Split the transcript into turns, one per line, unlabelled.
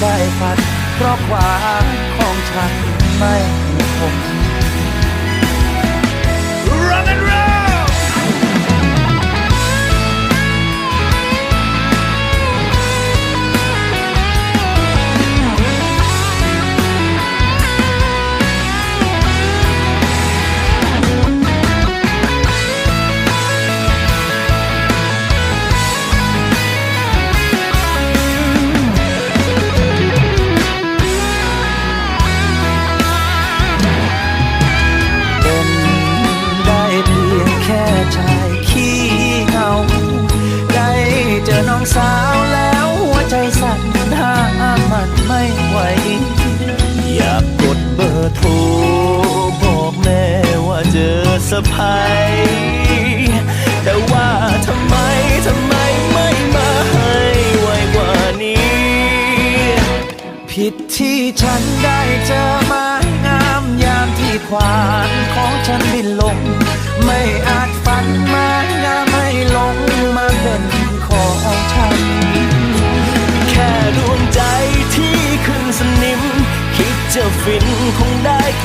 ได้ฝันเพราะความของฉันไม่คง Run and
run ร์โทรบอกแม่ว่าเจอสะพายแต่ว่าทำไมทำไมไม่มาให้ไวกว่านี้
ผิดที่ฉันได้เจอไม้งามยามที่ควานของฉันบินลง ไม่อาจฝันไม้